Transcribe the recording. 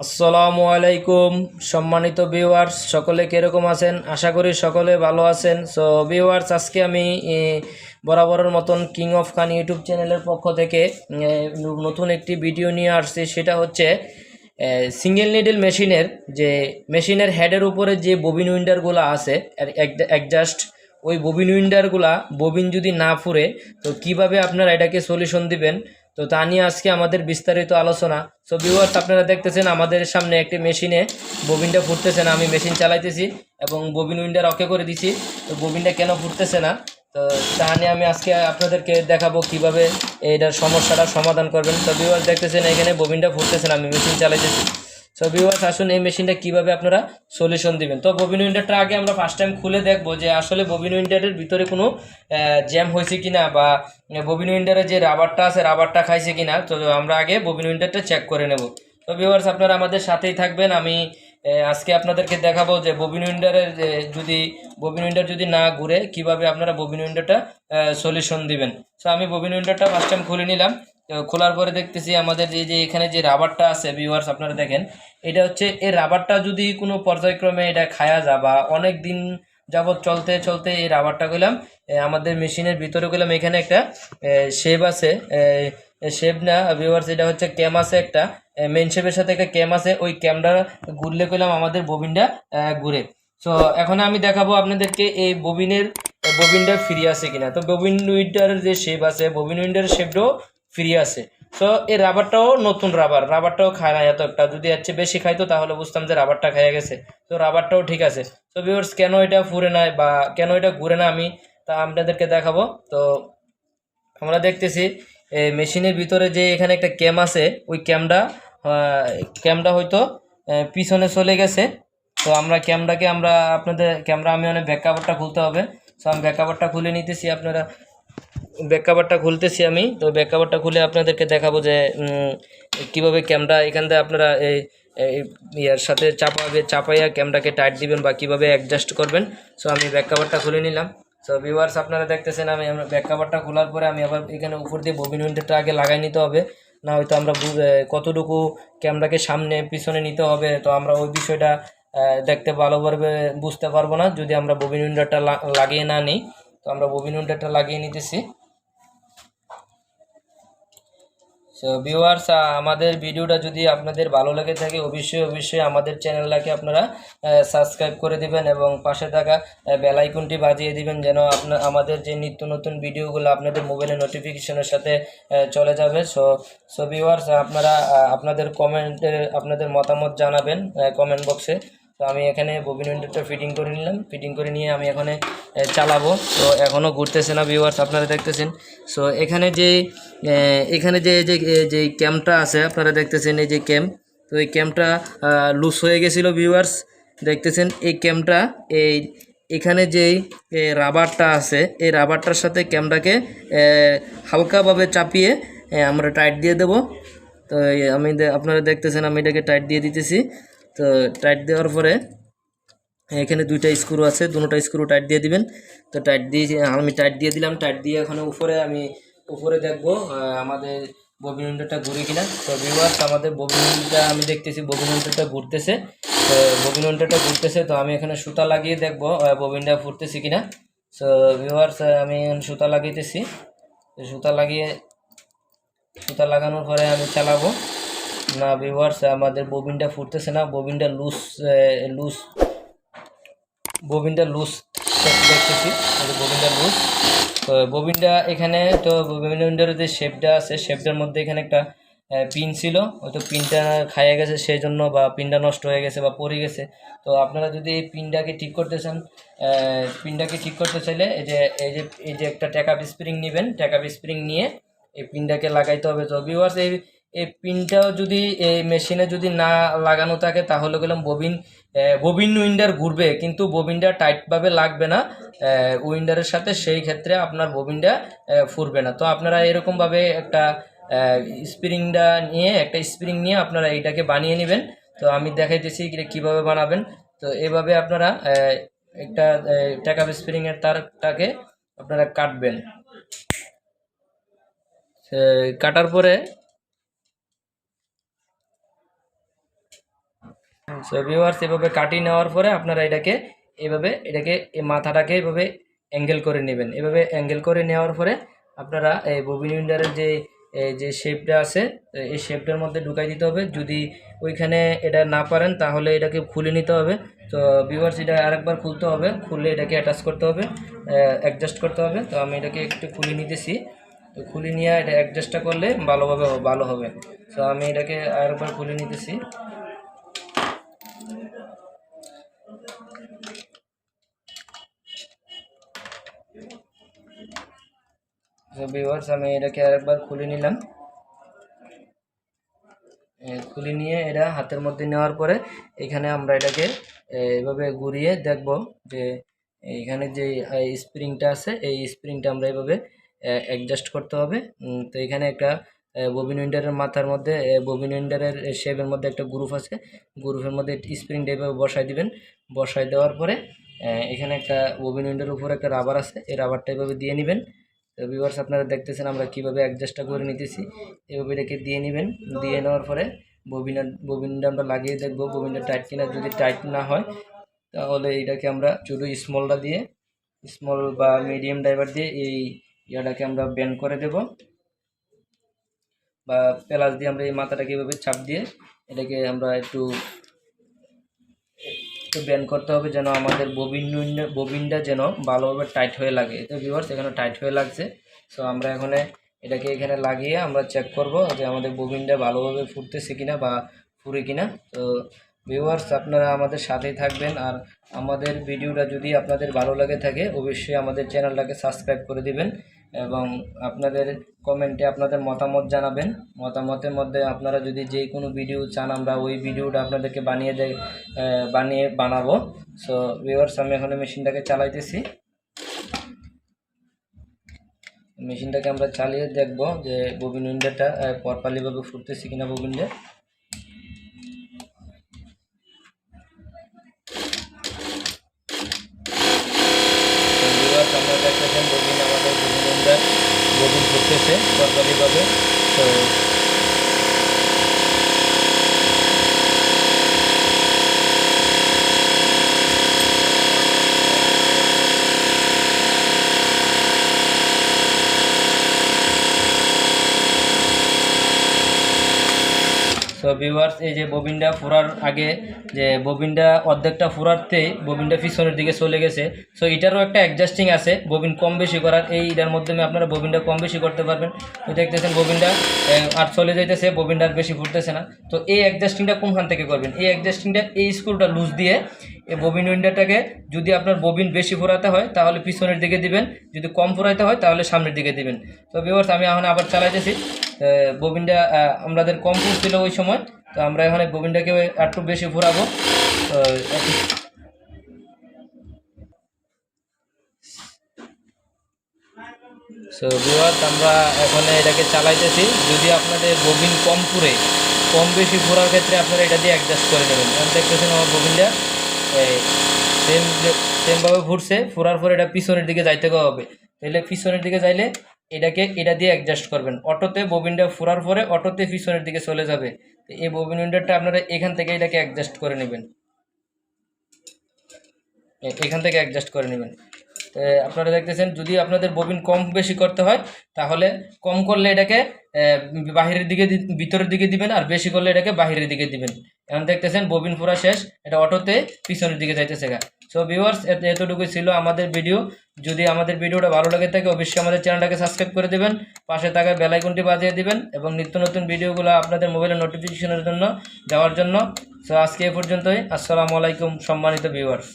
আসসালামু আলাইকুম, সম্মানিত ভিউয়ার্স সকলে কীরকম আছেন? আশা করি সকলে ভালো আছেন। সো ভিউয়ার্স আজকে আমি বরাবরের মতন কিং অফ খান ইউটিউব চ্যানেলের পক্ষ থেকে নতুন একটি ভিডিও নিয়ে আসছি। সেটা হচ্ছে সিঙ্গেল নিডল মেশিনের যে মেশিনের হেডের উপরে যে ববিন উইন্ডারগুলো আছে একজাস্ট ওই ববিন উইন্ডারগুলা ববিন যদি না ফুরে তো কীভাবে আপনারা এটাকে সলিউশন দিবেন? তো তা নিয়ে আজকে আমাদের বিস্তারিত আলোচনা। সো ভিউয়ার্স আপনারা দেখতেছেন আমাদের সামনে একটি মেশিনে ববিনটা ফুটতেছে না, আমি মেশিন চালাইতেছি এবং ববিন উইন্ডার অকে করে দিছি। তো ববিনটা কেন ফুটতেছে না? তো তা নিয়ে আমি আজকে আপনাদেরকে দেখাবো কীভাবে এটার সমস্যাটা সমাধান করবেন। তো ভিউয়ার্স দেখতেছেন এখানে ববিনটা ফুটতেছে না, আমি মেশিন চালাইতেছি। সো ভিউয়ার্স আসুন এই মেশিনটা কীভাবে আপনারা সলিউশন দিবেন? তো ববিন উইন্ডারটা আগে আমরা ফার্স্ট টাইম খুলে দেখব যে আসলে ববিন উইন্ডারের ভিতরে কোনো জ্যাম হয়েছে কিনা বা ববিন উইন্ডারের যে রাবারটা আছে রাবারটা খাইছে কিনা, তো আমরা আগে ববিন উইন্ডারটা চেক করে নেব। তো ভিউয়ার্স আপনারা আমাদের সাথেই থাকবেন। আমি আজকে আপনাদেরকে দেখাবো যে ববিন উইন্ডারের যদি ববিন উইন্ডার যদি না ঘুরে, কীভাবে আপনারা ববিন উইন্ডারটা সলিউশন দিবেন। সো আমি ববিন উইন্ডারটা ফার্স্ট টাইম খুলে নিলাম। খোলার পরে দেখতেছি আমাদের এই যে এখানে যে রাবারটা আছে ভিউয়ার্স আপনারা দেখেন, এটা হচ্ছে, এই রাবারটা যদি কোনো পর্যায়ক্রমে এটা খায়া যা বা অনেক দিন যাবৎ চলতে চলতে এই রাবারটা গেলাম আমাদের মেশিনের ভিতরে গেলাম এখানে একটা শেপ আছে শেপ না ভিউয়ার্স এটা হচ্ছে ক্যাম আছে একটা মেন শেপের সাথে একটা ক্যাম আছে, ওই ক্যামটা ঘুরলে গেলাম আমাদের ববিনটা ঘুরে। সো এখন আমি দেখাবো আপনাদেরকে এই ববিনের ববিনটা ফ্রি আছে কিনা। তো ববিন উইন্ডারের যে শেপ আছে ববিন উইন্ডারের শেপটাও ফ্রি আছে তো এই রাবারটাও নতুন রাবার। রাবারটাও খায় না এত একটা। যদি এর চেয়ে বেশি খাইতো, তাহলে বুঝতাম যে রাবারটা খাইয়া গেছে। তো রাবারটাও ঠিক আছে। তো ভিউয়ার্স কেন এটা ফুরে না বা কেন এটা ঘুরে না আমি, তা আপনাদেরকে দেখাবো। তো, আমরা দেখতেছি এই মেশিনের ভিতরে যে এখানে একটা ক্যাম আছে, ওই ক্যামটা ক্যামটা হয়তো পিছনে চলে গেছে। তো, আমরা ক্যামটাকে আমরা আপনাদের ক্যামেরা আমি অনেক ব্যাক কাভারটা খুলতে হবে। সো আমি ব্যাক কাভারটা খুলে নিতেছি আপনারা। ব্যাক কাভারটা খুলতেছি আমি। তো ব্যাক কাভারটা খুলে আপনাদেরকে দেখাবো যে কীভাবে ক্যামটা এখান থেকে আপনারা এই ইয়ার সাথে চাপাবে, চাপাইয়া ক্যামটাকে টাইট দিবেন বা কীভাবে অ্যাডজাস্ট করবেন। সো আমি ব্যাক কাভারটা খুলে নিলাম। সো ভিউয়ার্স আপনারা দেখতেছেন আমি, আমরা ব্যাক কাভারটা খোলার পরে আমি আবার এখানে উপর দিয়ে ববিন উইন্ডারটা আগে লাগাই নিতে হবে। না হয়তো আমরা কতটুকু ক্যামেরাকে সামনে, পিছনে নিতে হবে, তো আমরা ওই বিষয়টা দেখতে ভালোভাবে বুঝতে পারব না, যদি আমরা ববিন উইন্ডারটা লাগিয়ে না নিই। তো আমরা ববিন উইন্ডারটা লাগিয়ে নিতেছি। সো ভিউয়ার্স আমাদের ভিডিওটা যদি আপনাদের ভালো লেগে থাকে, অবশ্যই অবশ্যই আমাদের চ্যানেলটাকে আপনারা সাবস্ক্রাইব করে দিবেন এবং পাশে থাকা বেল আইকনটি বাজিয়ে দিবেন যেন আপনার আমাদের যে নিত্য নতুন ভিডিওগুলো আপনাদের মোবাইলে নোটিফিকেশনের সাথে চলে যাবে। সো সো ভিউয়ার্স আপনারা আপনাদের কমেন্টে আপনাদের মতামত জানাবেন কমেন্ট বক্সে তো আমি এখানে ববিন উইন্ডারটা ফিটিং করে নিলাম। ফিটিং করে নিয়ে আমি এখানে চালাবো। তো এখনও ঘুরতেছে না ভিউয়ার্স আপনারা দেখতেছেন। সো এখানে যে এখানে যে যে যে ক্যাম্পটা আছে, আপনারা দেখতেছেন এই যে ক্যাম্প তো এই ক্যাম্পটা লুজ হয়ে গেছিল ভিউয়ার্স দেখতেছেন এই ক্যাম্পটা এই, এখানে যেই রাবারটা আছে, এই রাবারটার সাথে ক্যামটাকে হালকাভাবে চাপিয়ে আমরা টাইট দিয়ে দেব। তো আমি আপনারা দেখতেছেন আমি এটাকে টাইট দিয়ে দিতেছি। তো টাইট দেওয়ার পরে এখানে দুইটা স্ক্রু আছে দুটোটা স্ক্রু টাইট দিয়ে দিবেন। তো টাইট দিয়ে আমি টাইট দিয়ে দিলাম, টাইট দিয়ে এখন উপরে আমি উপরে দেখব আমাদের ববিন উইন্ডারটা ঘুরে কিনা। তো ভিউয়ার্স আমাদের ববিন উইন্ডারটা আমি দেখতেছি ববিন উইন্ডারটা ঘুরতেছে। তো ববিন উইন্ডারটা ঘুরতেছে, তো আমি এখানে সুতা লাগিয়ে দেখব ববিনটা ফুটতেছে কিনা। তো ভিউয়ার্স আমি সুতা লাগিয়েতেছি। সুতা লাগিয়ে, সুতা লাগানোর পরে আমি চালাবো। না ভিউয়ার্স আমাদের ববিনটা ফুটতেছে না। ববিনটা লুজ লুজ ববিনটা লুজ দেখতেছি। ববিনটা লুজ তো ববিনটা এখানে, তো ববিনের যে শেপটা আছে। শেপটার মধ্যে এখানে একটা পিন ছিল। হয়তো পিনটা খাইয়ে গেছে সেই জন্য বা পিনটা নষ্ট হয়ে গেছে বা পড়ে গেছে। তো আপনারা যদি এই পিনটাকে ঠিক করতে চান পিনটাকে ঠিক করতে চাইলে এই যে এই যে এই যে একটা ট্যাকাপ স্প্রিং নেবেন। ট্যাকাপ স্প্রিং নিয়ে এই পিনটাকে লাগাইতে হবে। তো ভিউয়ার্স এই এই পিনটাও যদি এই মেশিনে যদি না লাগানো থাকে, তাহলে গেলাম ববিন ববিন উইন্ডার ঘুরবে, কিন্তু ববিনটা টাইটভাবে লাগবে না উইন্ডারের সাথে সেই ক্ষেত্রে আপনার ববিনটা ফুরবে না। তো আপনারা এরকমভাবে একটা স্প্রিংটা নিয়ে, একটা স্প্রিং নিয়ে আপনারা এইটাকে বানিয়ে নেবেন। তো আমি দেখাইতেছি কীভাবে বানাবেন। তো এভাবে আপনারা একটা ট্যাকাপ স্প্রিংয়ের তারটাকে আপনারা কাটবেন। কাটার পরে সো ভিউয়ার্স এভাবে কাটিয়ে নেওয়ার পরে আপনারা এটাকে, এভাবে এটাকে মাথাটাকে এভাবে অ্যাঙ্গেল করে নেবেন। এভাবে অ্যাঙ্গেল করে নেওয়ার পরে আপনারা এই ববিন উইন্ডারের যে যে শেপটা আছে এই শেপটার মধ্যে ঢুকাই দিতে হবে। যদি ওইখানে এটা না পারেন, তাহলে এটাকে খুলে নিতে হবে। তো ভিউয়ার্স এটা আরেকবার খুলতে হবে। খুলে এটাকে অ্যাটাচ করতে হবে অ্যাডজাস্ট করতে হবে। তো, আমি এটাকে একটু খুলে নিতেছি। তো, খুলে নিয়ে এটা অ্যাডজাস্টটা করলে ভালোভাবে ভালো হবে। তো, আমি এটাকে আরেকবার খুলে নিতেছি। ভিউয়ার্স আমি এটাকে আরেকবার খুলে নিলাম। খুলে নিয়ে এটা হাতের মধ্যে নেওয়ার পরে এখানে আমরা এটাকে এভাবে ঘুরিয়ে দেখব যে এখানে যে স্প্রিংটা আছে, এই স্প্রিংটা আমরা এভাবে অ্যাডজাস্ট করতে হবে। তো এখানে একটা ববিন উইন্ডারের মাথার মধ্যে ববিন উইন্ডারের শেপের মধ্যে একটা গ্রুপ আছে। গ্রুপের মধ্যে স্প্রিংটা এভাবে বসাই দিবেন। বসাই দেওয়ার পরে এখানে একটা ববিন উইন্ডারের উপরে একটা রাবার আছে, এই রাবারটা এভাবে দিয়ে নেবেন। তো ভিউয়ার্স আপনারা দেখতেছেন, আমরা কীভাবে অ্যাডজাস্টটা করে নিতেছি। এভাবে এটাকে দিয়ে নেবেন। দিয়ে নেওয়ার পরে ববিনা ববিনটা আমরা লাগিয়ে দেখব ববিনটা টাইট কিনা। যদি টাইট না হয়, তাহলে এটাকে আমরা শুধু স্মলটা দিয়ে স্মল বা মিডিয়াম ড্রাইভার দিয়ে এই ইয়াটাকে আমরা ব্যান্ড করে দেব। বা প্লাস দিয়ে আমরা এই মাথাটাকে এভাবে চাপ দিয়ে এটাকে আমরা একটু একটু ব্যান্ড করতে হবে যেন আমাদের ববিন ববিনটা যেন ভালোভাবে টাইট হয়ে লাগে। তো ভিউয়ার্স এখানে টাইট হয়ে লাগছে। সো আমরা এখানে এটাকে এখানে লাগিয়ে আমরা চেক করব যে আমাদের ববিনটা ভালোভাবে ফুটতেছে কিনা বা ফুরে কিনা। তো ভিউয়ার্স আপনারা আমাদের সাথেই থাকবেন। আর আমাদের ভিডিওটা যদি আপনাদের ভালো লাগে থাকে, অবশ্যই আমাদের চ্যানেলটাকে সাবস্ক্রাইব করে দিবেন। এবং আপনাদের কমেন্টে আপনাদের মতামত জানাবেন। মতামতের মধ্যে আপনারা যদি যে কোনো ভিডিও চান, আমরা ওই ভিডিওটা আপনাদেরকে বানিয়ে দে বানিয়ে বানাবো। সো ভিউয়ার্স আমি এখন মেশিনটাকে চালাইতেছি। মেশিনটাকে আমরা চালিয়ে দেখব যে ববিন উইন্ডারটা প্রপারলিভাবে ফুটতেছে কিনা ববিনটা আমরা দেখতেছেন আমাদের বিভিন্ন উইন্ডার ববিন করতেছে সরকারিভাবে তো তো ভিউয়ার্স এই যে ববিনটা ফুরার আগে, যে ববিনটা অর্ধেকটা ফুরাতেই ববিনটা পিছনের দিকে চলে গেছে। সো এটারও একটা অ্যাডজাস্টিং আছে। ববিন কম বেশি করার এই এটার মাধ্যমে আপনারা ববিনটা কম বেশি করতে পারবেন। তো দেখতেছেন ববিনটা আর চলে যাইতেছে, ববিনটা আর বেশি ফুটতেছে না। তো এই অ্যাডজাস্টিংটা কোনখান থেকে করবেন? এই অ্যাডজাস্টিংটা এই স্ক্রুটা লুজ দিয়ে এই ববিন উইন্ডারটাকে যদি আপনার ববিন বেশি ফোরাতে হয়, তাহলে পিছনের দিকে দিবেন। যদি কম ফোরাইতে হয়, তাহলে সামনের দিকে দিবেন। তো ভিউয়ার্স আমি এখন আবার চালাইতেছি। ববিনটা আমাদের কম ছিল ওই সময়, তো আমরা এখানে ববিনটাকে একটু বেশি ফোরাবো তো সো ভিউয়ার্স আমরা এখন এটাকে চালাইতেছি। যদি আপনাদের ববিন কম পুরে কম বেশি ঘোরার ক্ষেত্রে আপনারা এটা দিয়ে অ্যাডজাস্ট করে নেবেন। এখন দেখতেছেন আমার ববিনটা সেম সেমভাবে ফুটছে ফোরার পর এটা পিছনের দিকে যাইতে হবে। তাহলে পিছনের দিকে যাইলে এটাকে, এটা দিয়ে অ্যাডজাস্ট করবেন। অটোতে ববিনটা ফোরার পরে অটোতে পিছনের দিকে চলে যাবে। তো এই ববিন উইন্ডারটা আপনারা এখান থেকে এটাকে অ্যাডজাস্ট করে নেবেন। এখান থেকে অ্যাডজাস্ট করে নেবেন। আপনারা দেখতেছেন, যদি আপনাদের ববিন কম বেশি করতে হয়, তাহলে কম করলে এটাকে বাহিরের দিকে ভিতরের দিকে দিবেন আর বেশি করলে এটাকে বাহিরের দিকে দিবেন। এখন দেখতেছেন ববিন পুরা শেষ, এটা অটোতে পিছনের দিকে যাইতেছে গা। সো ভিউয়ার্স এতটুকুই ছিল আমাদের ভিডিও যদি আমাদের ভিডিওটা ভালো লাগে থাকে, অবশ্যই আমাদের চ্যানেলটাকে সাবস্ক্রাইব করে দেবেন, পাশে থাকা বেলাইকনটি বাজিয়ে দিবেন, এবং নিত্য নতুন ভিডিওগুলো আপনাদের মোবাইলে নোটিফিকেশনের জন্য, দেওয়ার জন্য। সো আজকে এ পর্যন্তই। আসসালামু আলাইকুম, সম্মানিত ভিউয়ার্স